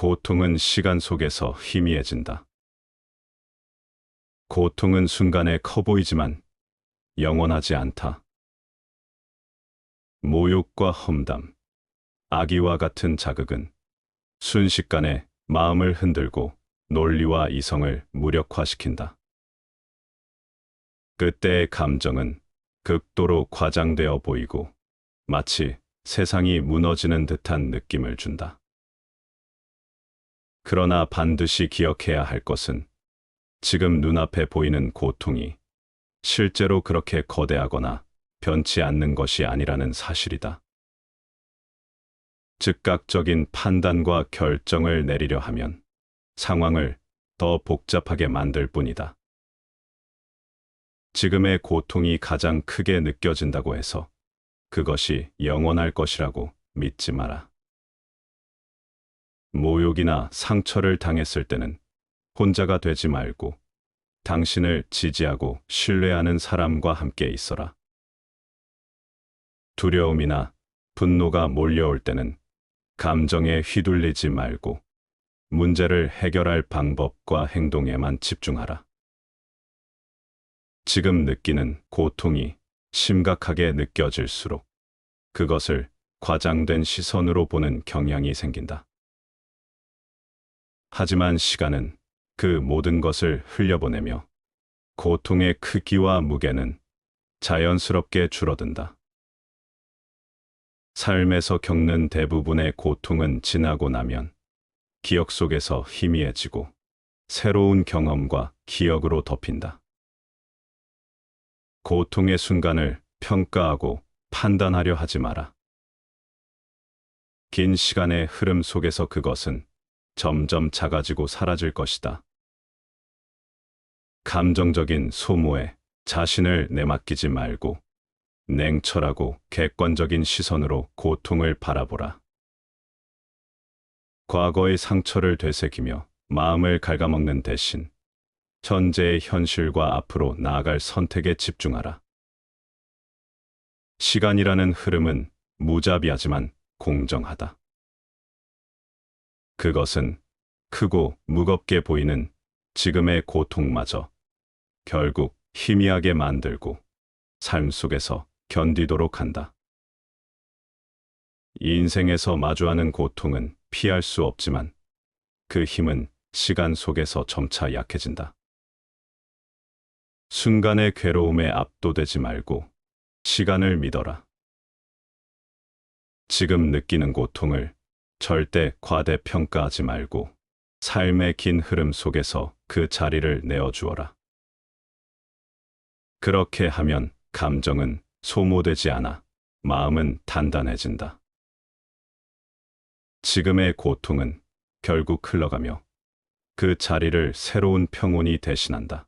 고통은 시간 속에서 희미해진다. 고통은 순간에 커 보이지만 영원하지 않다. 모욕과 험담, 악의와 같은 자극은 순식간에 마음을 흔들고 논리와 이성을 무력화시킨다. 그때의 감정은 극도로 과장되어 보이고 마치 세상이 무너지는 듯한 느낌을 준다. 그러나 반드시 기억해야 할 것은 지금 눈앞에 보이는 고통이 실제로 그렇게 거대하거나 변치 않는 것이 아니라는 사실이다. 즉각적인 판단과 결정을 내리려 하면 상황을 더 복잡하게 만들 뿐이다. 지금의 고통이 가장 크게 느껴진다고 해서 그것이 영원할 것이라고 믿지 마라. 모욕이나 상처를 당했을 때는 혼자가 되지 말고 당신을 지지하고 신뢰하는 사람과 함께 있어라. 두려움이나 분노가 몰려올 때는 감정에 휘둘리지 말고 문제를 해결할 방법과 행동에만 집중하라. 지금 느끼는 고통이 심각하게 느껴질수록 그것을 과장된 시선으로 보는 경향이 생긴다. 하지만 시간은 그 모든 것을 흘려보내며 고통의 크기와 무게는 자연스럽게 줄어든다. 삶에서 겪는 대부분의 고통은 지나고 나면 기억 속에서 희미해지고 새로운 경험과 기억으로 덮인다. 고통의 순간을 평가하고 판단하려 하지 마라. 긴 시간의 흐름 속에서 그것은 점점 작아지고 사라질 것이다. 감정적인 소모에 자신을 내맡기지 말고 냉철하고 객관적인 시선으로 고통을 바라보라. 과거의 상처를 되새기며 마음을 갉아먹는 대신 현재의 현실과 앞으로 나아갈 선택에 집중하라. 시간이라는 흐름은 무자비하지만 공정하다. 그것은 크고 무겁게 보이는 지금의 고통마저 결국 희미하게 만들고 삶 속에서 견디도록 한다. 인생에서 마주하는 고통은 피할 수 없지만 그 힘은 시간 속에서 점차 약해진다. 순간의 괴로움에 압도되지 말고 시간을 믿어라. 지금 느끼는 고통을 절대 과대평가하지 말고 삶의 긴 흐름 속에서 그 자리를 내어주어라. 그렇게 하면 감정은 소모되지 않아 마음은 단단해진다. 지금의 고통은 결국 흘러가며 그 자리를 새로운 평온이 대신한다.